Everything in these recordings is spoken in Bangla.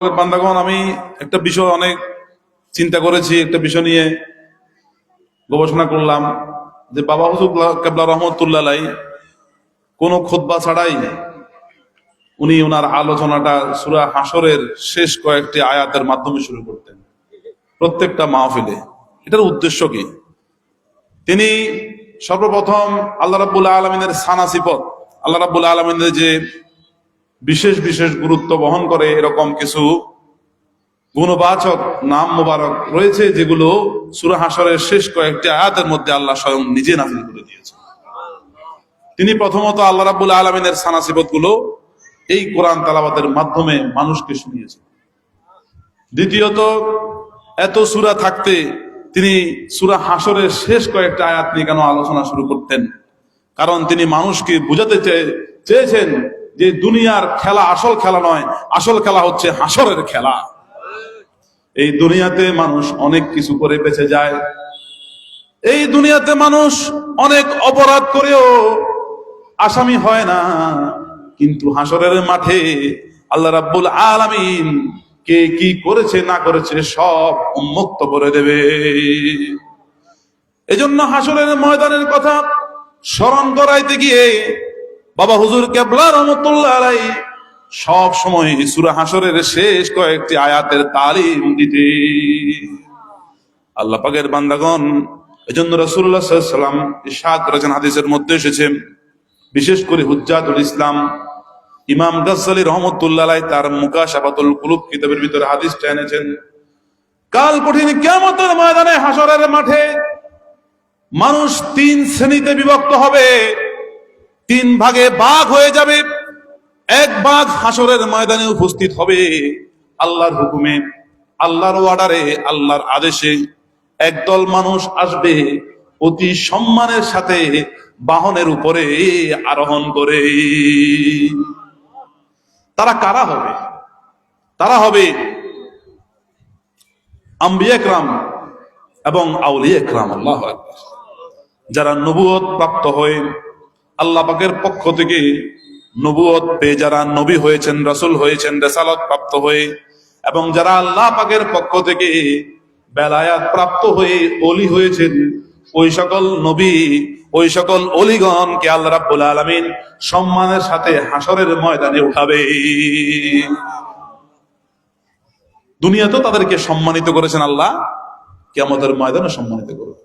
বান্দাগণ, আমি একটা বিষয় অনেক চিন্তা করেছি, একটা বিষয় নিয়ে গবেষণা করলাম যে বাবা হুজুর কেবলা রহমতুল্লাহ কোনো খোদবা ছাড়াই উনি ওনার আলোচনাটা সুরা হাসরের শেষ কয়েকটি আয়াতের মাধ্যমে শুরু করতেন। প্রত্যেকটা মাহফিলে। এটার উদ্দেশ্য কি? তিনি সর্বপ্রথম আল্লাহ রাবুল আলমিনের সানা সিপত আল্লাহ রাবুল আলমিনের যে বিশেষ বিশেষ গুরুত্ব বহন করে এরকম কিছু গুণবাচক নাম মোবারক রয়েছে, যেগুলো সুরা হাসরের শেষ কয়েকটি আয়াতের মধ্যে আল্লাহ স্বয়ং নিজে নাজিল করে দিয়েছে তিনি প্রথমত আল্লাহ রাবুল আলমিনের সানাসিবতগুলো এই কোরআন তালাবাদের মাধ্যমে মানুষকে শুনিয়েছে দ্বিতীয়ত, এত সুরা থাকতে তিনি সুরা হাসরের শেষ কয়েকটা আয়াত নিয়ে কেন আলোচনা শুরু করতেন? কারণ তিনি মানুষকে বুঝাতে চেয়ে- চেয়েছেন যে দুনিয়ার খেলা আসল খেলা নয়, আসল খেলা হচ্ছে হাসরের খেলা। এই দুনিয়াতে মানুষ অনেক কিছু করে বেঁচে যায়। এই দুনিয়াতে মানুষ অনেক অপরাধ করেও আসামি হয় না। কিন্তু হাসরের মাঠে আল্লাহ রাব্বুল আলামিন কে কি করেছে, না করেছে সব উন্মুক্ত করে দেবে। এজন্য হাসরের ময়দানের কথা স্মরণ করাইতে গিয়ে বাবা হুজুর কেবলা রহমতুল্লাহ আলাই সব সময় সুরা হাসরের শেষ কয়েকটি আয়াতের তালিম দিতে। আল্লাহ পাকের বান্দাগণ রসুল্লাহ সাল্লাম ইশাদ করেছেন, হাদিসের মধ্যে এসেছে। বিশেষ করে হুজ্জাতুল ইসলাম, ইমাম গাজ্জালি রহমতুল্লাহ আলাই তার মুকাশাফাতুল কুলুব কিতাবের ভিতরে হাদিসটা এনেছেন। কাল কঠিন কিয়ামতের ময়দানে হাসরের মাঠে মানুষ তিন শ্রেণীতে বিভক্ত হবে। তিন ভাগে বাঘ হয়ে যাবে। এক বাঘ হাসরের ময়দানে উপস্থিত হবে। আল্লাহর হুকুমে, আল্লাহর অর্ডারে আল্লাহর আদেশে একদল মানুষ আসবে অতি সম্মানের সাথে বাহনের উপরে আরোহণ করে। তারা কারা হবে? তারা হবে আম্বিয়াকরাম এবং আউলিয়াকরাম আল্লাহ যারা নবুয়ত প্রাপ্ত হয়ে আল্লাহ পাকের পক্ষ থেকে নবুয়ত পেয়ে যারা নবী হয়েছেন, রাসূল হয়েছেন, রেসালত প্রাপ্ত হয়ে এবং যারা আল্লাহ পাকের পক্ষ থেকে বেলায়াত প্রাপ্ত হয়ে অলি হয়েছেন, ওই সকল নবী, ওই সকল অলিগণকে আল্লাহ রাব্বুল সম্মানের সাথে হাসরের ময়দানে উঠাবে। দুনিয়াতেও তাদেরকে সম্মানিত করেছেন আল্লাহ, কিয়ামতের ময়দানে সম্মানিত করবে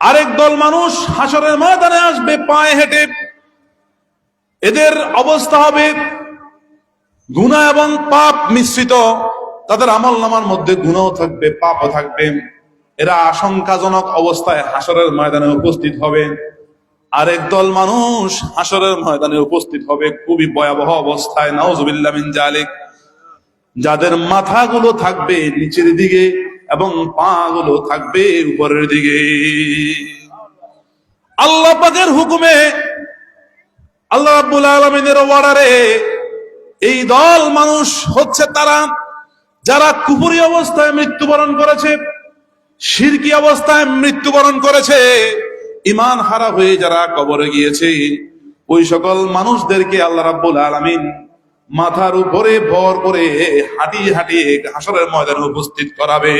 আরেক দল মানুষ হাসরের ময়দানে আসবে, পায়ে হেঁটে। এদের অবস্থা হবে গুণা এবং পাপ মিশ্রিত। তাদের আমল নামার মধ্যে গুণাও থাকবে, পাপও থাকবে। এরা আশঙ্কাজনক অবস্থায় হাসরের ময়দানে উপস্থিত হবে। আরেক দল মানুষ হাসরের ময়দানে উপস্থিত হবে, খুবই ভয়াবহ অবস্থায়। মিন জালিক। যাদের মাথাগুলো থাকবে নিচের দিকে এবং পা গুলো থাকবে উপরের দিকে। আল্লাহ পাকের হুকুমে আল্লাহ রাব্বুল আলমিনের ওয়ার্ডারে এই দল মানুষ হচ্ছে তারা, যারা কুপুরি অবস্থায় মৃত্যুবরণ করেছে শিরকি অবস্থায় মৃত্যুবরণ করেছে ইমান হারা হয়ে যারা কবরে গিয়েছে, ওই সকল মানুষদেরকে আল্লাহ রাব্বুল আলামিন মাথার উপরে ভর করে হাঁটিয়ে হাঁটিয়ে হাসরের ময়দানে উপস্থিত করাবে।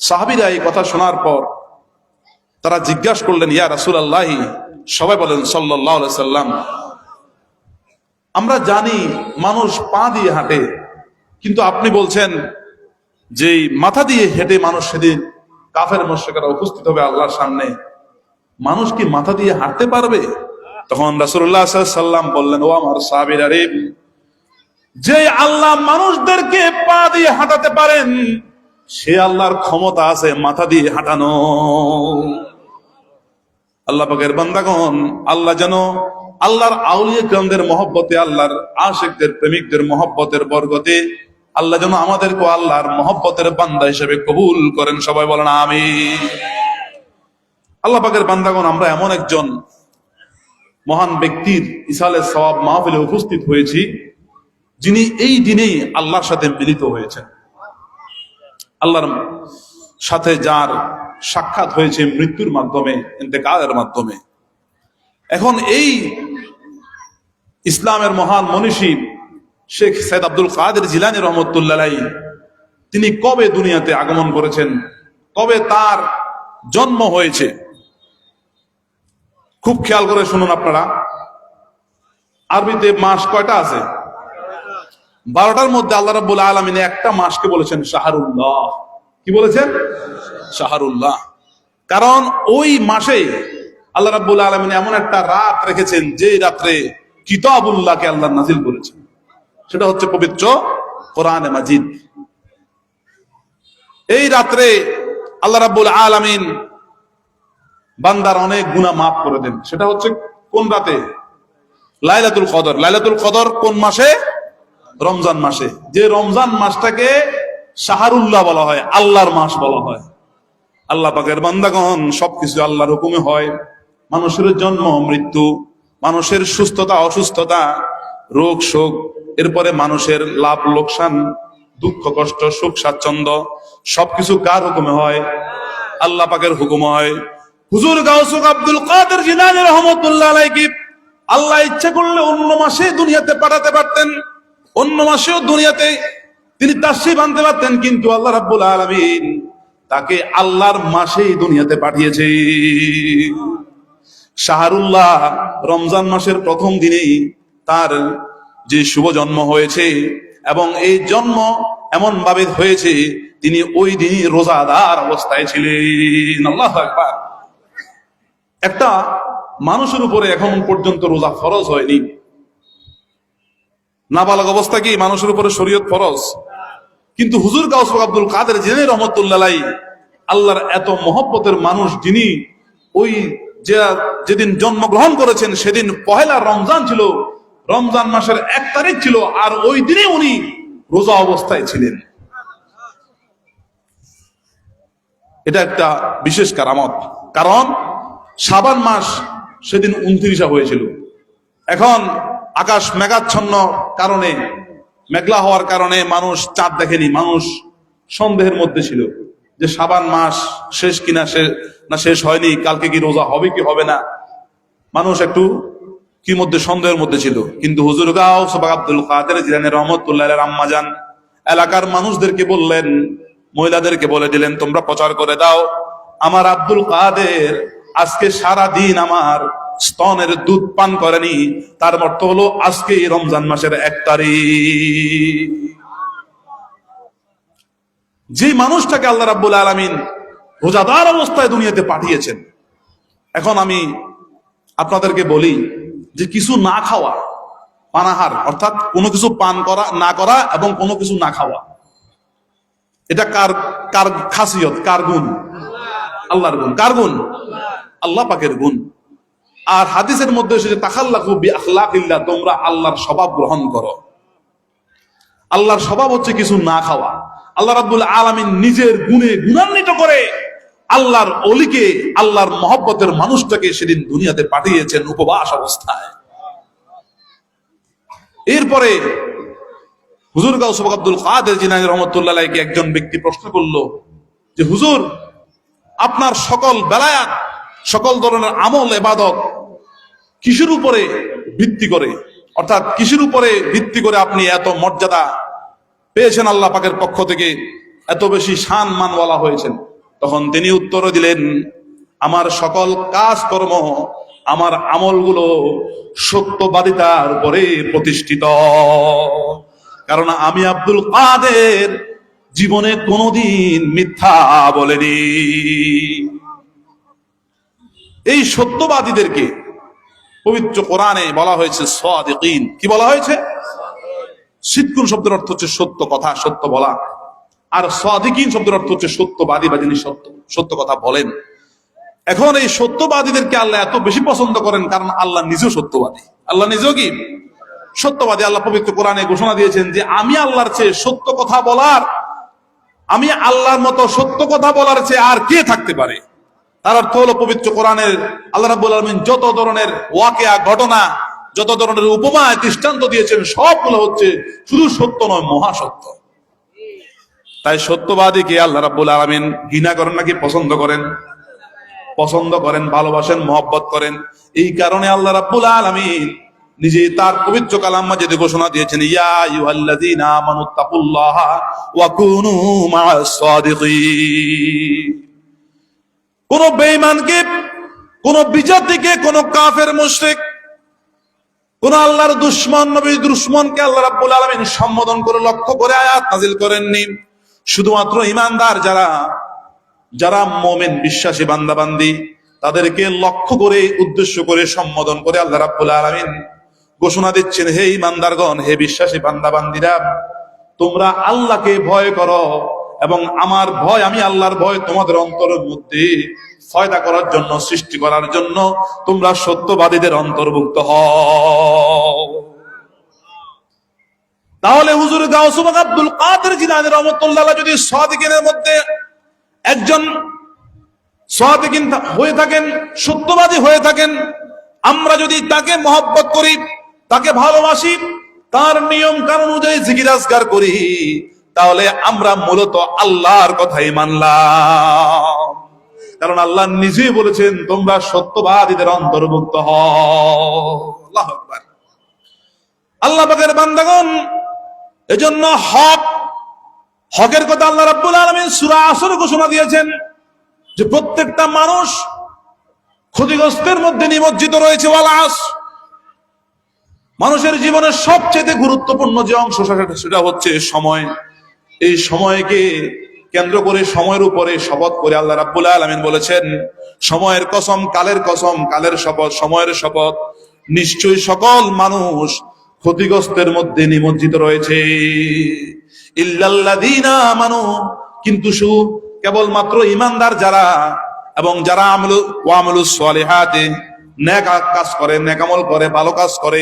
সাহাবিরা এই কথা শোনার পর তারা জিজ্ঞাসা করলেন, ইয়া রাসুল আল্লাহি সবাই বলেন সাল্লাহ সাল্লাম। আমরা জানি মানুষ পা দিয়ে হাঁটে, কিন্তু আপনি বলছেন যে মাথা দিয়ে হেঁটে মানুষ সেদিন কাফের মোশেকেরা উপস্থিত হবে আল্লাহর সামনে। মানুষ কি মাথা দিয়ে হাঁটতে পারবে? তখন রাসুল্লাহ বললেন, ও আমার সাহাবির আরে যে আল্লাহ মানুষদেরকে পা দিয়ে হাঁটাতে পারেন, সে আল্লাহর ক্ষমতা আছে মাথা দিয়ে হাঁটানো। আল্লাহ পাকের বান্দাগণ, আল্লাহ যেন আল্লাহর আউলিয়া গ্রামদের মহব্বতে, আল্লাহর আশেকদের, প্রেমিকদের মহব্বতের বর্গতে আল্লাহ যেন আমাদেরকে আল্লাহর মহব্বতের বান্দা হিসেবে কবুল করেন। সবাই বলেন আমি আল্লাহ পাকের বান্দাগণ, আমরা এমন একজন মহান ব্যক্তির ইসালের সবাব মাহফিলে উপস্থিত হয়েছি, যিনি এই দিনেই আল্লাহর সাথে মিলিত হয়েছেন। আল্লাহর সাথে যার সাক্ষাৎ হয়েছে মৃত্যুর মাধ্যমে, ইন্তেকালের মাধ্যমে। এখন এই ইসলামের মহান মনীষী শেখ সৈয়দ আব্দুল কাদের জিলানি রহমতুল্লাহ তিনি কবে দুনিয়াতে আগমন করেছেন, কবে তার জন্ম হয়েছে খুব খেয়াল করে শুনুন আপনারা। আরবিতে মাস কয়টা আছে? বারোটার মধ্যে আল্লাহ রাব্বুল আলমিন একটা মাসকে বলেছেন শাহরুল্লাহ। কি বলেছেন? শাহরুল্লাহ। কারণ ওই মাসে আল্লাহ রাব্বুল আলমিন এমন একটা রাত রেখেছেন যে রাত্রে কিতাবুল্লাহকে আল্লাহ নাজিল করেছেন। সেটা হচ্ছে পবিত্র কোরআনে মাজিদ। এই রাত্রে আল্লাহ রাব্বুল আলামিন বান্দার অনেক গুণা মাফ করে দেন। সেটা হচ্ছে কোন রাতে? লাইলাতুল কদর। লাইলাতুল কদর কোন মাসে? রমজান মাসে। যে রমজান মাসটাকে শাহরুল্লাহ বলা হয়, আল্লাহর মাস বলা হয়। আল্লাহ পাকের বান্দাগণ, সবকিছু আল্লাহর হুকুমে হয়। মানুষের জন্ম, মৃত্যু, মানুষের সুস্থতা, অসুস্থতা, রোগ, শোক, এরপরে মানুষের লাভ, লোকসান, দুঃখ, কষ্ট, সুখ, স্বাচ্ছন্দ্য, সবকিছু কার হুকুমে হয়? আল্লাহ পাকের হুকুম হয়। হুজুর গাউসুক আব্দুল কাদের জিলানী রহমতুল্লাহ আলাইহি, আল্লাহ ইচ্ছা করলে অন্য মাসে দুনিয়াতে পাঠাতে পারতেন, অন্য মাসেও দুনিয়াতে তিনি তাসিব আনতে পারতেন, কিন্তু আল্লাহ রাব্বুল আলামিন তাকে আল্লাহর মাসেই দুনিয়াতে পাঠিয়েছে। শাহরুল্লাহ রমজান মাসের প্রথম দিনেই তার যে শুভ জন্ম হয়েছে এবং এই জন্ম এমন ভাবে হয়েছে, তিনি ওই দিনই রোজাদার অবস্থায় ছিলেন। আল্লাহ আকবার। একটা মানুষের উপরে এখন পর্যন্ত রোজা ফরজ হয়নি। নাবালক অবস্থা কি? মানুষের উপরে শরীয়ত ফরজ। কিন্তু হুজুর গাউস আব্দুল কাদের জেনে রহমতুল্লাহ আল্লাহর এত মহব্বতের মানুষ, যিনি ওই যে যেদিন জন্মগ্রহণ করেছেন, সেদিন পহেলা রমজান ছিল, রমজান মাসের এক তারিখ ছিল, আর ওই দিনে উনি রোজা অবস্থায় ছিলেন। এটা একটা বিশেষ কারামত। কারণ সাবান মাস সেদিন উনত্রিশা হয়েছিল। এখন আকাশ মেঘাচ্ছন্ন কারণে, মেঘলা হওয়ার কারণে মানুষ চাঁদ দেখেনি, মানুষ সন্দেহের মধ্যে ছিল যে সাবান মাস শেষ কিনা না শেষ হয়নি, কালকে কি রোজা হবে কি হবে না। মানুষ একটু কি মধ্যে, সন্দেহের মধ্যে ছিল। কিন্তু হুজুর গাও সবাক আব্দুল কাদের জিলানের রহমতুল্লাহ আম্মাজান এলাকার মানুষদেরকে বললেন, মহিলাদেরকে বলে দিলেন, তোমরা প্রচার করে দাও। আমার আব্দুল কাদের আজকে সারা দিন আমার স্তনের দুধ পান করেনি। তার অর্থ হলো, আজকে রমজান মাসের এক যে মানুষটাকে আল্লাহ রাব্বুল আলমিন রোজাদার অবস্থায় দুনিয়াতে পাঠিয়েছেন। এখন আমি আপনাদেরকে বলি যে কিছু না খাওয়া, পানাহার, অর্থাৎ কোনো কিছু পান করা, না করা এবং কোনো কিছু না খাওয়া, এটা কার কার খাসিয়ত, কার গুণ? আল্লাহর গুণ। কার গুণ? আল্লাহ পাকের গুণ। আর হাদিসের মধ্যে এসেছে তাকাল্লাকু বি আখলাকিল্লাহ তোমরা আল্লাহর স্বভাব গ্রহণ করো। আল্লাহর স্বভাব হচ্ছে কিছু না খাওয়া। আল্লাহ রাব্বুল আলামিন নিজের গুণে গুণান্বিত করে আল্লাহর অলিকে, আল্লাহর মহব্বতের মানুষটাকে সেদিন দুনিয়াতে পাঠিয়েছেন উপবাস অবস্থায়। এরপরে হুজুর গাউসব আব্দুল কাদের জিনানি রহমতুল্লাহ একজন ব্যক্তি প্রশ্ন করল যে, হুজুর, আপনার সকল বেলায়াত সকল ধরনের আমল এবাদত কিসের উপরে ভিত্তি করে? অর্থাৎ কিসের উপরে ভিত্তি করে আপনি এত মর্যাদা পেয়েছেন আল্লাহ পাকের পক্ষ থেকে? এত বেশি শান মান বলা হয়েছেন। তখন তিনি উত্তর দিলেন, আমার সকল কাজকর্ম, আমার আমলগুলো সত্যবাদিতার উপরে প্রতিষ্ঠিত। কারণ আমি আব্দুল কাদের জীবনে কোনোদিন মিথ্যা বলেনি। এই সত্যবাদীদেরকে পবিত্র কোরআনে বলা হয়েছে সাদিকিন। কি বলা হয়েছে? সিদ্কুন শব্দের অর্থ হচ্ছে সত্য কথা, সত্য বলা। আর সাদিকিন শব্দের অর্থ হচ্ছে সত্যবাদী বা যিনি সত্য সত্য কথা বলেন। এখন এই সত্যবাদীদেরকে আল্লাহ এত বেশি পছন্দ করেন কারণ আল্লাহ নিজেও সত্যবাদী। আল্লাহ নিজেও কি? সত্যবাদী। আল্লাহ পবিত্র কোরআনে ঘোষণা দিয়েছেন যে আমি আল্লাহর চেয়ে সত্য কথা বলার, আমি আল্লাহর মতো সত্য কথা বলার চেয়ে আর কে থাকতে পারে? তার অর্থ হলো পবিত্র কোরআনের আল্লাহ রাব্বুল আলমিন যত ধরনের ওয়াকেয়া, ঘটনা, যত ধরনের উপমা দৃষ্টান্ত দিয়েছেন, সবগুলো হচ্ছে শুধু সত্য নয়, মহাসত্য। তাই সত্যবাদীকে আল্লাহ রাব্বুল আলমিন? ঘৃণা করেন নাকি পছন্দ করেন? পছন্দ করেন, ভালোবাসেন, মহব্বত করেন। এই কারণে আল্লাহ রাব্বুল আলমিন নিজে তার পবিত্র কালাম মাজিদে ঘোষণা দিয়েছেন, ইয়া আইয়ুহাল্লাযীনা আমানুত্তাকুল্লাহা ওয়া কুনু মা'আস সাদিকিন কোন বেঈমানকে কোন বিজাতিকে কোন কাফের মুশরিক, কোন আল্লাহর দুশ্মন নবী দুশ্মনকে আল্লাহ রাব্বুল আলামিন সম্বোধন করে, লক্ষ্য করে আয়াত নাজিল করেননি। শুধুমাত্র ইমানদার যারা যারা মোমেন বিশ্বাসী বান্দাবান্দি, তাদেরকে লক্ষ্য করে, উদ্দেশ্য করে, সম্বোধন করে আল্লাহ রাব্বুল আলামিন ঘোষণা দিচ্ছেন, হে ইমানদারগণ হে বিশ্বাসী বান্দাবান্দিরা, তোমরা আল্লাহকে ভয় করো। এবং আমার ভয়, আমি আল্লাহর ভয় তোমাদের অন্তরের মধ্যে ফয়দা করার জন্য, সৃষ্টি করার জন্য তোমরা সত্যবাদীদের অন্তর্ভুক্ত হও। তাহলে হুজুর গাউসুবাক আব্দুল কাদের জিলানী রহমতুল্লাহ যদি সাদিকিনের মধ্যে একজন সাদিকিন হয়ে থাকেন, সত্যবাদী হয়ে থাকেন, আমরা যদি তাকে মহব্বত করি, তাকে ভালোবাসি, তার নিয়ম কানুন অনুযায়ী জিকির আজগার করি তাহলে আমরা মূলত আল্লাহর কথাই মানলাম। কারণ আল্লাহ নিজেই বলেছেন, তোমরা সত্যবাদীদের অন্তর্ভুক্ত হও। আল্লাহ পাকের বান্দাগণ, এজন্য হক, হকের কথা আল্লাহ রাব্বুল আলামিন সুরা আসরে ঘোষণা দিয়েছেন যে প্রত্যেকটা মানুষ ক্ষতিগ্রস্তের মধ্যে নিমজ্জিত রয়েছে ওয়ালাস মানুষের জীবনের সবচেয়ে গুরুত্বপূর্ণ যে অংশ সেটা হচ্ছে সময়। এই সময়কে কেন্দ্র করে, সময়ের উপরে শপথ করে আল্লাহ রাব্বুল আলামিন বলেছেন, সময়ের কসম, কালের কসম, কালের শপথ, সময়ের শপথ। নিশ্চয়ই সকল মানুষ ক্ষতিগ্রস্তের মধ্যে নিমজ্জিত রয়েছে। ইল্লাল্লাযীনা আমানু, কিন্তু শুধু কেবলমাত্র ইমানদার যারা এবং যারা আমলু ওয়ামলু নেক কাজ করে, নেক আমল করে, ভালো কাজ করে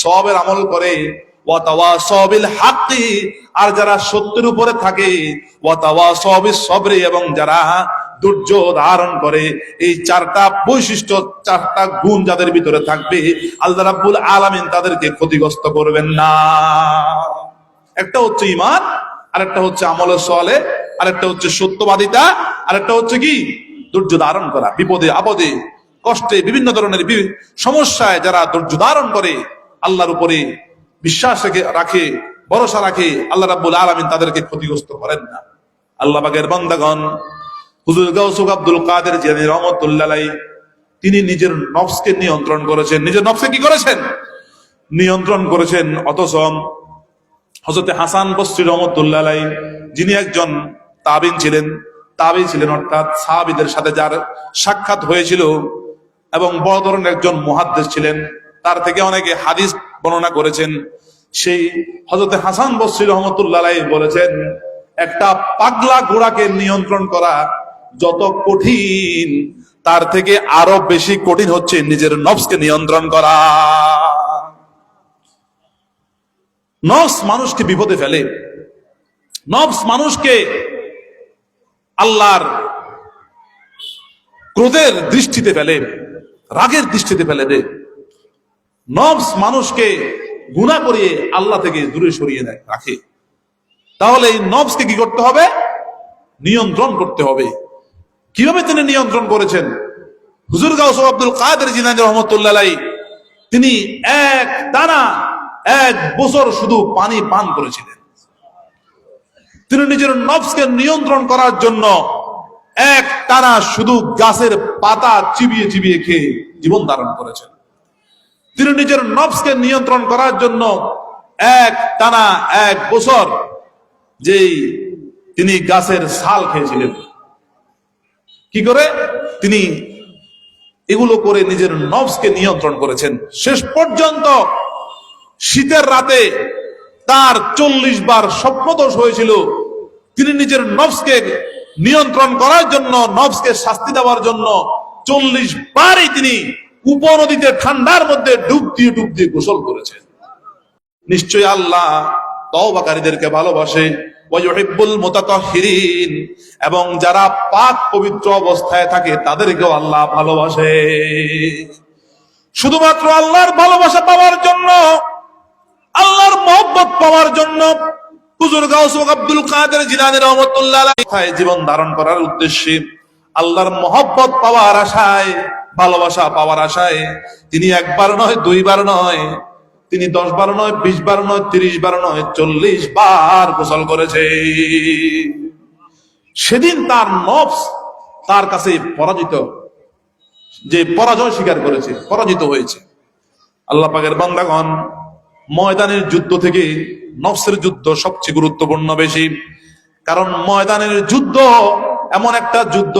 সবের আমল করে আর যারা সত্যের উপরে থাকে সবরে, এবং যারা ধৈর্য ধারণ করে, এই চারটা বৈশিষ্ট্য, চারটা গুণ যাদের ভিতরে থাকবে, আল্লাহ রাব্বুল আলামিন তাদেরকে ক্ষতিগ্রস্ত করবেন না। একটা হচ্ছে ইমান আর একটা হচ্ছে আমল সলে আর একটা হচ্ছে সত্যবাদিতা আর একটা হচ্ছে কি? ধৈর্য ধারণ করা, বিপদে, আপদে, কষ্টে, বিভিন্ন ধরনের সমস্যায় যারা ধৈর্য ধারণ করে, আল্লাহর উপরে বিশ্বাস রেখে, রাখে, ভরসা রাখে, আল্লাহ রাব্বুল আলামিন তাদেরকে ক্ষতিগ্রস্ত করেন না। আল্লাহ বাগের হুজুর আব্দুল কাদের জিলানী রহমতুল্লাহ তিনি নিজের নফসকে নিয়ন্ত্রণ করেছেন। নিজের নফসকে কি করেছেন? নিয়ন্ত্রণ করেছেন, অথচ হজরতে হাসান বস্রি রহমতুল্লাহ যিনি একজন তাবিন ছিলেন তাবি ছিলেন অর্থাৎ সাহাবিদের সাথে যার সাক্ষাৎ হয়েছিল এবং বড় ধরনের একজন মুহাদ্দিস ছিলেন। তার থেকে অনেকে হাদিস বর্ণনা করেছেন, সেই হজরতে হাসান বস্রি রহমতুল্লাহ বলেছেন, একটা পাগলা ঘোড়াকে নিয়ন্ত্রণ করা যত কঠিন, তার থেকে আরও বেশি কঠিন হচ্ছে নিজের নফসকে নিয়ন্ত্রণ করা। নফস মানুষকে বিপদে ফেলে। নফস মানুষকে আল্লাহর ক্রোধের দৃষ্টিতে ফেলে, রাগের দৃষ্টিতে ফেলে দে নফস মানুষকে গুণা করিয়ে আল্লাহ থেকে দূরে সরিয়ে রাখে। তাহলে এই নফসকে কি করতে হবে? নিয়ন্ত্রণ করতে হবে। কীভাবে তিনি নিয়ন্ত্রণ করেছেন? হুজুর গাউস আব্দুল কাদের জিনানি রহমতুল্লাহ তিনি এক টানা এক বছর শুধু পানি পান করেছিলেন। তিনি নিজের নফসকে নিয়ন্ত্রণ করার জন্য এক টানা শুধু গাছের পাতা চিবিয়ে চিবিয়ে খেয়ে জীবন ধারণ করেছেন। তিনি নিজের নফসকে নিয়ন্ত্রণ করার জন্য এক টানা এক বছর যেই তিনি গাছের ছাল খেয়েছিলেন। কি করে? তিনি এগুলো করে নিজের নফসকে নিয়ন্ত্রণ করেছেন। শেষ পর্যন্ত শীতের রাতে তার চল্লিশ বার স্বপ্নদোষ হয়েছিল। তিনি নিজের নফসকে নিয়ন্ত্রণ করার জন্য, নফসকে শাস্তি দেওয়ার জন্য চল্লিশ বারই তিনি উপনদীতে ঠান্ডার মধ্যে ডুব দিয়ে ডুব দিয়ে গোসল করেছেন নিশ্চয় আল্লাহ তওবাকারীদেরকে ভালোবাসে। এবং যারা পাক পবিত্র অবস্থায় থাকে, তাদেরকেও আল্লাহ ভালোবাসে। শুধুমাত্র আল্লাহর ভালোবাসা পাওয়ার জন্য, আল্লাহর মহব্বত পাওয়ার জন্য আব্দুল কাদের জিলানী রহমাতুল্লাহ জীবন ধারণ করার উদ্দেশ্যে আল্লাহর মহব্বত পাওয়ার আশায় ভালোবাসা পাওয়ার আশায় তিনি একবার নয়, দুইবার নয়, তিনি দশ বার নয় বিশ বার নয় তিরিশ বার নয় চল্লিশ বার গোসল করেছে। সেদিন তার নফস তার কাছে পরাজিত, যে পরাজয় স্বীকার করেছে, পরাজিত হয়েছে। আল্লাহ পাকের বান্দাগণ, ময়দানের যুদ্ধ থেকে নফসের যুদ্ধ সবচেয়ে গুরুত্বপূর্ণ বেশি। কারণ ময়দানের যুদ্ধ এমন একটা যুদ্ধ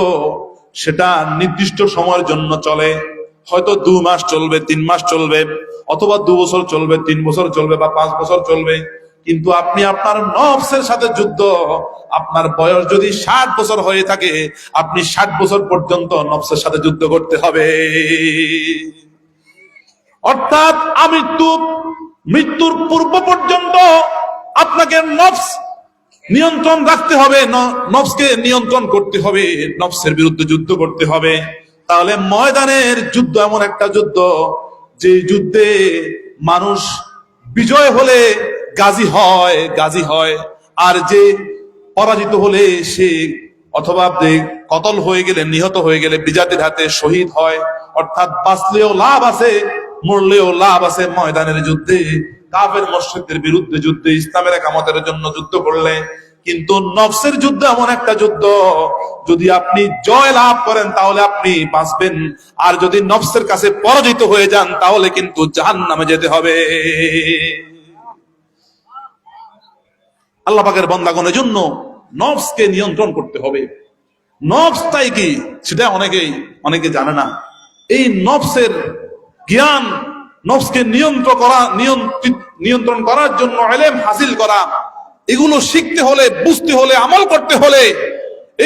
সেটা নির্দিষ্ট সময়ের জন্য চলে। হয়তো দু মাস চলবে, তিন মাস চলবে, অথবা দু বছর চলবে, তিন বছর চলবে বা পাঁচ বছর চলবে। কিন্তু আপনি আপনার নফসের সাথে যুদ্ধ, আপনার বয়স যদি ষাট বছর হয়ে থাকে, আপনি ষাট বছর পর্যন্ত নফসের সাথে যুদ্ধ করতে হবে। অর্থাৎ আমৃত্যু মৃত্যুর পূর্ব পর্যন্ত আপনাকে নফস নিয়ন্ত্রণ রাখতে হবে নফসকে নিয়ন্ত্রণ করতে হবে, নফসের বিরুদ্ধে যুদ্ধ করতে হবে। তাহলে ময়দানের যুদ্ধ এমন একটা যুদ্ধ, যে যুদ্ধে মানুষ বিজয় হলে গাজী হয় গাজী হয়, আর যে পরাজিত হলে সে অথবা কতল হয়ে গেলে, নিহত হয়ে গেলে বিজাতির হাতে শহীদ হয়। অর্থাৎ বাঁচলেও লাভ আছে, মরলেও লাভ আছে ময়দানের যুদ্ধে। কাফের মসজিদের বিরুদ্ধে যুদ্ধে, ইসলামের একামতের জন্য যুদ্ধ করলে, কিন্তু নফসের যুদ্ধ এমন একটা যুদ্ধ, যদি আপনি জয় লাভ করেন তাহলে আপনি বাঁচবেন। আর যদি নফসের কাছে পরাজিত হয়ে যান, তাহলে কিন্তু জাহান নামে যেতে হবে। আল্লাহ পাকের বন্দাগণের জন্য নফসকে নিয়ন্ত্রণ করতে হবে। নফস তাই কি? সেটা অনেকেই, অনেকে জানে না। এই নফসের জ্ঞান নফসকে নিয়ন্ত্রণ করা নিয়ন্ত্রণ করার জন্য এলেম হাসিল করা। এগুলো শিখতে হলে, বুঝতে হলে, আমল করতে হলে,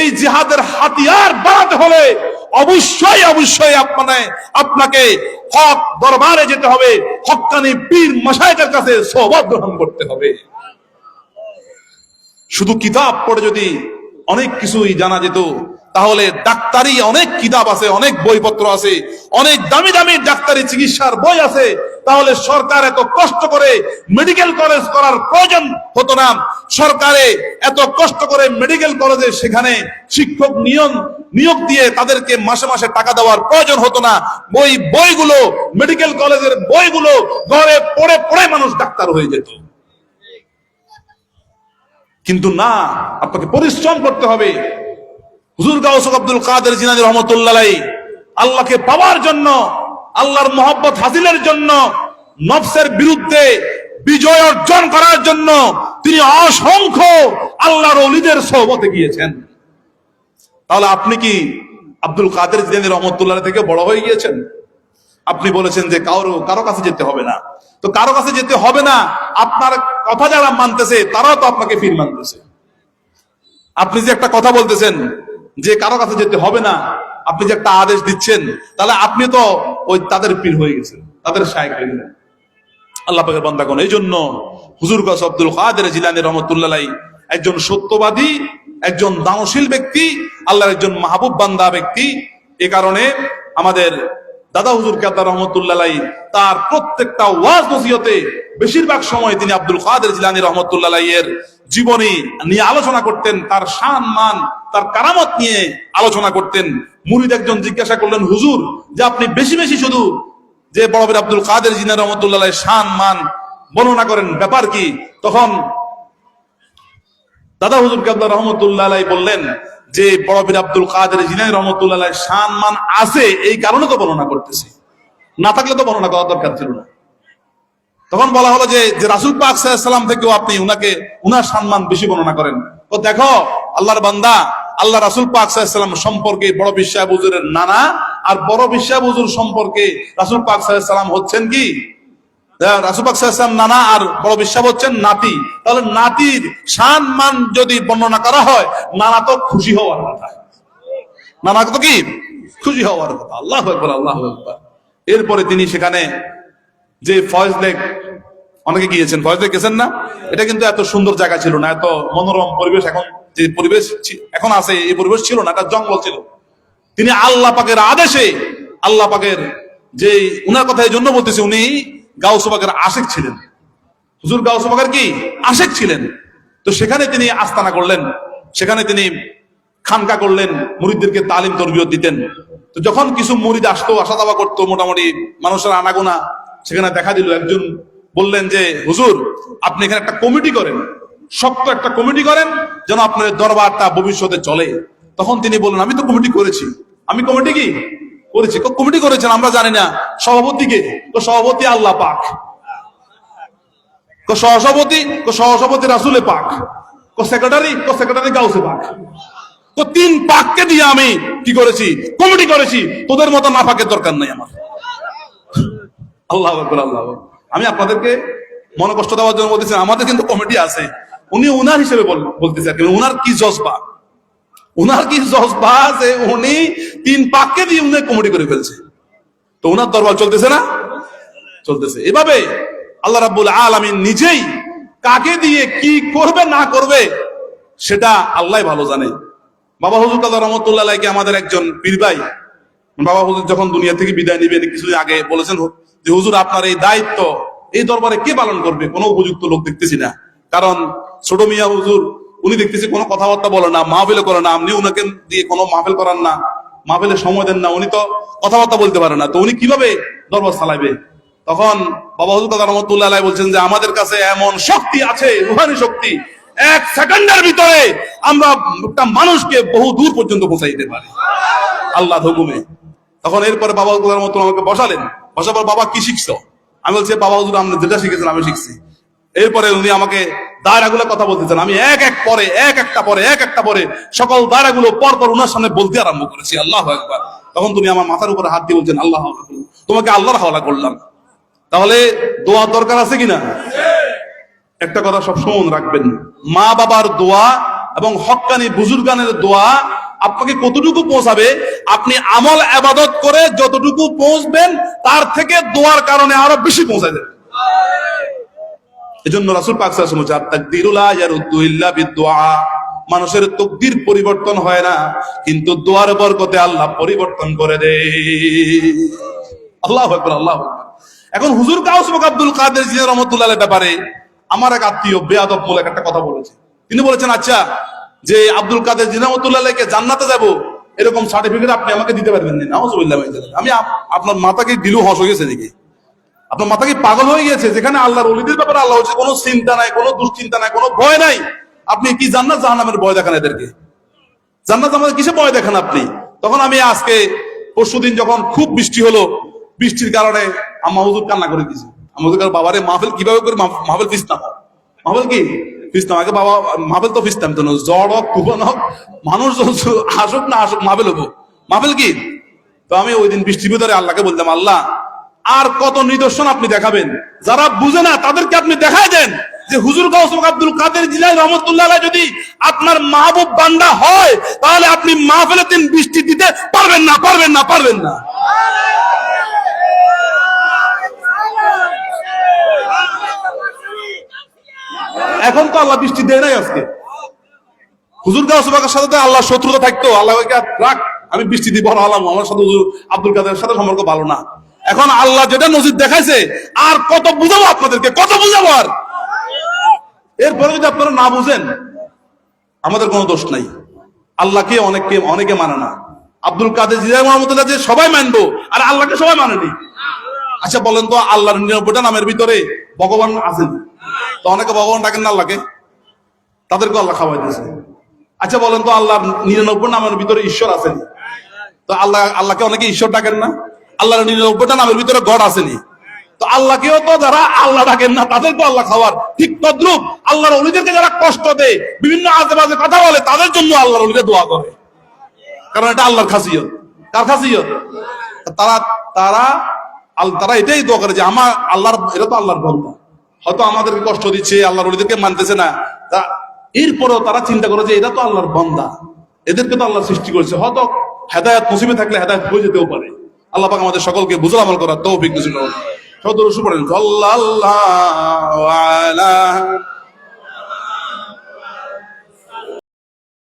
এই জিহাদের হাতিয়ার বাড়াতে হলে অবশ্যই অবশ্যই আপনাকে আপনাকে হক দরবারে যেতে হবে। হক্কানি পীর মশাইদের কাছে সোহবত গ্রহণ করতে হবে। শুধু কিতাব পড়ে যদি অনেক কিছুই জানা যেত তাহলে ডাক্তারি অনেক কিতাব আছে, অনেক বইপত্র আছে, অনেক দামি দামি ডাক্তারি চিকিৎসার বই আছে। তাহলে সরকার এত কষ্ট করে মেডিকেল কলেজ করার প্রয়োজন হতো না। সরকারে এত কষ্ট করে মেডিকেল কলেজে সেখানে শিক্ষক নিয়ম নিয়োগ দিয়ে তাদেরকে মাসে মাসে টাকা দেওয়ার প্রয়োজন হতো না। বই, বইগুলো মেডিকেল কলেজের বইগুলো ঘরে পড়ে পড়ে মানুষ ডাক্তার হয়ে যেত। কিন্তু না, আপনাকে পরিশ্রম করতে হবে। হুজুর গাউসুক আব্দুল কাদের জিনাদি রহমতুল্লাহ আল্লাহকে পাওয়ার জন্য, আল্লাহর মোহাব্বত হাসিলের জন্য, নফসের বিরুদ্ধে বিজয় অর্জন করার জন্য তিনি অসংখ্য আল্লাহর অলিদের সহবতে গিয়েছেন। তাহলে আপনি কি আব্দুল কাদের জিনাদি রহমতুল্লাহ থেকে বড় হয়ে গিয়েছেন? আপনি বলেছেন যে কারও কারও কাছে যেতে হবে না। তো কারও কাছে যেতে হবে না, আপনার কথা যারা মানতেছে, তারাও তো আপনাকে ফির মানতেছে। আপনি যে একটা কথা বলতেছেন যে কারও কাছে যেতে হবে না, আপনি যে একটা আদেশ দিচ্ছেন, তাহলে আপনি তো ওই তাদের পীর হয়ে গেছেন, তাদের সাহেব আল্লাহ পাকের বান্দাগণ, এই জন্য হুজুর গাছ আব্দুল কাদের জিলানি রহমতুল্লাহ একজন সত্যবাদী, একজন দানশীল ব্যক্তি, আল্লাহর একজন মাহবুব বান্দা ব্যক্তি। এ কারণে আমাদের দাদা হুজুর কাদা রহমতুল্লাহ তার প্রত্যেকটা ওয়াজ নসিহতে বেশিরভাগ সময় তিনি আব্দুল কাদের জিলানি রহমতুল্লাহ এর জীবনী নিয়ে আলোচনা করতেন, তার শান, মান, তার কারামত নিয়ে আলোচনা করতেন। মুরিদ একজন জিজ্ঞাসা করলেন, হুজুর, যে আপনি বেশি বেশি শুধু যে বড় বীর আব্দুল কাদের জিনা রহমতুল্লাহ শান, মান বর্ণনা করেন, ব্যাপার কি? তখন দাদা হুজুর কাবলা রহমতুল্লাহ বললেন যে বড় বীর আব্দুল কাদের জিনাই রহমতুল্লাহ শান মান আছে, এই কারণে তো বর্ণনা করতেছি। না থাকলে তো বর্ণনা করা দরকার ছিল না। তখন বলা হলো যে যে রাসুল পাক সাল্লাম থেকেও আপনি উনাকে, উনার সম্মান বেশি বর্ণনা করেন। তো দেখো, আল্লাহর বান্দা, আল্লাহ রাসুল পাক সাল্লাম সম্পর্কে বড় বিশ্বাহ বুজুরের নানা, আর বড় বিশ্বাহ বুজুর সম্পর্কে রাসুল পাক সাল্লাম হচ্ছেন কি? নানা আর বড় বিশ্বাস হচ্ছেন নাতি। তাহলে নাতির শান মান যদি বর্ণনা করা হয়, নানা তো খুশি হওয়ার কথা। নানা তো কি? খুশি হওয়ার কথা। আল্লাহ আল্লাহ এরপরে তিনি সেখানে যে ফয়েজ লেক, অনেকে গিয়েছেন, ফয়েজ লেক গেছেন না? এটা কিন্তু এত সুন্দর জায়গা ছিল না, এত মনোরম পরিবেশ এখন, যে পরিবেশ এখন আছে, এই পরিবেশ ছিল না, এটা জঙ্গল ছিল। তিনি আল্লাহ পাকের আদেশে, আল্লাহ পাকের যে উনার কথা এই জন্য বলতেছে উনি গাউসু পাকের আশেক ছিলেন। হুজুর গাউসু পাকের কি? আশেক ছিলেন। তো সেখানে তিনি আস্তানা করলেন, সেখানে তিনি খানকা করলেন, মুরিদদেরকে তালিম তরবিয়ত দিতেন। তো যখন কিছু মুরিদ আসতো, আসা দাওয়া করতো, মোটামুটি মানুষের আনাগোনা, সেখানে দেখা দিল একজন, বললেন যে, হুজুর, আপনি এখানে একটা কমিটি করেন, শক্ত একটা কমিটি করেন, যেন আপনার দরবারটা ভবিষ্যতে চলে। তখন তিনি বললেন, আমি তো কমিটি করেছি। আমি কমিটি কি? করেছি। কমিটি করেছেন, আমরা জানি না। সভাপতিকে তো সভাপতি আল্লাহ পাক। সহসভাপতি সহসভাপতি রাসুলে পাক। সেক্রেটারি ক সেক্রেটারি গাউসে পাক। তো তিন পাককে দিয়ে আমি কি করেছি? কমিটি করেছি। তোদের মতো না পাকের দরকার নাই আমার। আল্লাহ আল্লাহ আমি আপনাদেরকে মনে কষ্ট দেওয়ার জন্য বলতেছি, আমাদের কিন্তু কমিটি আছে। উনি উনার হিসেবে বল- বলতেছে আর কি উনার কি জজবা? উনার কি জজবা যে উনি তিন পাককে দিয়ে উনি কমিটি করে ফেলছে। তো উনার দরবার চলতেছে না? চলতেছে। এভাবে আল্লাহ রাব্বুল আলামিন নিজেই কাকে দিয়ে কি করবে, না করবে, সেটা আল্লাহ ভালো জানে। বাবা হুজুর কাদা রহমতুল্লাহ আলাইকে আমাদের একজন পীর ভাই। বাবা হুজুর যখন দুনিয়া থেকে বিদায় নিবেন কিছুদিন আগে বলেছেন যে, হুজুর, আপনার এই দায়িত্ব এই দরবারে কে পালন করবে? কোনো উপযুক্ত লোক দেখতেছি না। কারণ ছোট মিয়া হুজুর উনি দেখতেছি কোনো কথাবার্তা বলে না মাহফিলে করে না, আপনি উনাকে দিয়ে কোনো মাহফিল করান না, মাহফিলে সময় দেন না, উনি তো কথাবার্তা বলতে পারে না। তো উনি কীভাবে দরবার চালাইবে তখন বাবা হুজুর কাদা রহমতুল্লাহ বলছেন যে, আমাদের কাছে এমন শক্তি আছে, রুহানি শক্তি। এক সেকেন্ডের ভিতরে আমরা একটা মানুষকে বহু দূর পর্যন্ত পৌঁছাই দিতে পারি। আল্লাহ হুকুমে। তখন এরপরে বাবা হুজুরের মতো আমাকে বসালেন। বসার পর বাবা কি শিখছো? আমি বলছি, বাবা হুজুর, আমরা যেটা শিখেছেন আমি শিখছি। এরপরে উনি আমাকে দায়রাগুলো কথা বলতেছেন। আমি এক এক পরে, এক একটা পরে, এক একটা পরে সকল দায়রাগুলো পর পর উনার সামনে বলতে আরম্ভ করেছি। আল্লাহ একবার তখন তুমি আমার মাথার উপরে হাত দিয়ে বলছেন, আল্লাহ তোমাকে আল্লাহর হাওলা করলাম। তাহলে দোয়া দরকার আছে কিনা? একটা কথা সবসময় মনে রাখবেন, মা বাবার দোয়া এবং হক্কানি বুজুর্গানের দোয়া আপনাকে কতটুকু পৌঁছাবে? আপনি আমল আবাদত করে যতটুকু পৌঁছবেন, তার থেকে দোয়ার কারণে আরও বেশি পৌঁছা যাবে এজন্য রাসূল পাক সাল্লাল্লাহু আলাইহি ওয়াসাল্লাম বলেছেন, তাকদিরুলা ইয়ারুদ্দু ইল্লা বিদুআ। মানুষের তকদির পরিবর্তন হয় না কিন্তু দোয়ার বরকতে আল্লাহ পরিবর্তন করে দেয়। আল্লাহ আল্লাহ এখন হুজুর কাউস আব্দুল কাদের রহমতুল্লাহ ব্যাপারে আমার এক আত্মীয় বেয়াদব বলে একটা কথা বলেছে। তিনি বলেছেন আচ্ছা যে আব্দুল কাদের জিয়া রহমতুল্লাহকে জান্নাতে যাব এরকম সার্টিফিকেট আপনি আমাকে দিতে পারবেন না? আমি আপনার মাথাকে দিলু হস হয়ে গেছে নাকি আপনার মাথা কি পাগল হয়ে গেছে? যেখানে আল্লাহর অলিদের ব্যাপারে আল্লাহ হচ্ছে কোনো চিন্তা নাই, কোনো দুশ্চিন্তা নাই, কোনো ভয় নাই। আপনি কি জান্নাত জাহান্নামের ভয় দেখান এদেরকে? জান্নাত আমাদের কিসে ভয় দেখান আপনি? তখন আমি আজকে পরশুদিন যখন খুব বৃষ্টি হলো, বৃষ্টির কারণে আম্মা হুজুর কান্না করে দিয়েছে। আম্মা হুজুর বাবারে, মাহফিল কীভাবে করে? মাহ- মাহফিল ফিসতাম মাহফিল কি? ফিসতাম আগে বাবা, মাহফিল তো ফিসতাম তো জ্বর হোক তুফান হোক মানুষ আসুক না আসুক, মাহফিল হব। মাহফিল কি? তো আমি ওই দিন বৃষ্টির ভিতরে আল্লাহকে বলতাম আল্লাহ আর কত নিদর্শন আপনি দেখাবেন? যারা বুঝে না, তাদেরকে আপনি দেখায় দেন যে হুজুর আব্দুল কাদের জিলাই রহমতুল্লাহ যদি আপনার মাহবুব বান্দা হয়, তাহলে আপনি মাহফিলের দিন বৃষ্টি দিতে পারবেন না পারবেন না পারবেন না। এখন তো আল্লাহ বৃষ্টি দেয় নাই আজকে। হুজুর কাউসবাকের সাথে তো আল্লাহ শত্রুতা থাকতো, আল্লাহ রাখ, আমি বৃষ্টি দিব আলাম আমার সাথে আব্দুল কাদের সাথে সম্পর্ক ভালো না। এখন আল্লাহ যেটা নজির দেখাইছে, আর কত বুঝাবো আপনাদেরকে? কত বুঝাবো আর? এরপরে যদি আপনারা না বুঝেন, আমাদের কোনো দোষ নাই। আল্লাহকে অনেককে, অনেকে মানে না। আব্দুল কাদের জিয়া মোহাম্মদুল্লাহ যে সবাই মানবো, আর আল্লাহকে সবাই মানেনি। আচ্ছা বলেন তো, আল্লাহর নিরানব্বইটা নামের ভিতরে ভগবান আছেন? তো অনেকে ভগবান ডাকেন না আল্লাহকে? তাদেরকে আল্লাহ খাওয়াই দিয়েছে। আচ্ছা বলেন তো আল্লাহ নিরানব্বই নামের ভিতরে ঈশ্বর আছেন? তো আল্লাহ, আল্লাহকে অনেকে ঈশ্বর ডাকেন না? আল্লাহর নিরানব্বইটা নামের ভিতরে গড আসেনি। তো আল্লাহকেও তো যারা আল্লাহ ডাকেন না তাদেরকে আল্লাহ খাওয়ার ঠিক তদ্রুপ আল্লাহর অলিদেরকে যারা কষ্ট দেয়, বিভিন্ন আজে বাজে কথা বলে, তাদের জন্য আল্লাহর অলিদের দোয়া করে। কারণ এটা আল্লাহর খাসিয়ত। কার খাসিয়ত? তারা তারা তারা এটাই দোয়া করে যে আমার আল্লাহর এটা তো আল্লাহর বন্ধ। হয়তো আমাদেরকে কষ্ট দিচ্ছে, আল্লাহর অলিদেরকে মানতেছে না। তা এরপরেও তারা চিন্তা করে যে এটা তো আল্লাহর বান্দা। এদেরকে তো আল্লাহ সৃষ্টি করেছে। হয়তো হেদায়ত নসিবে থাকলে হেদায়ত হয়ে যেতেও পারে। আল্লাহ পাক আমাদের সকলকে বুঝল আমল করার তৌফিক করুন। সদর পড়েন আল্লাহ আলা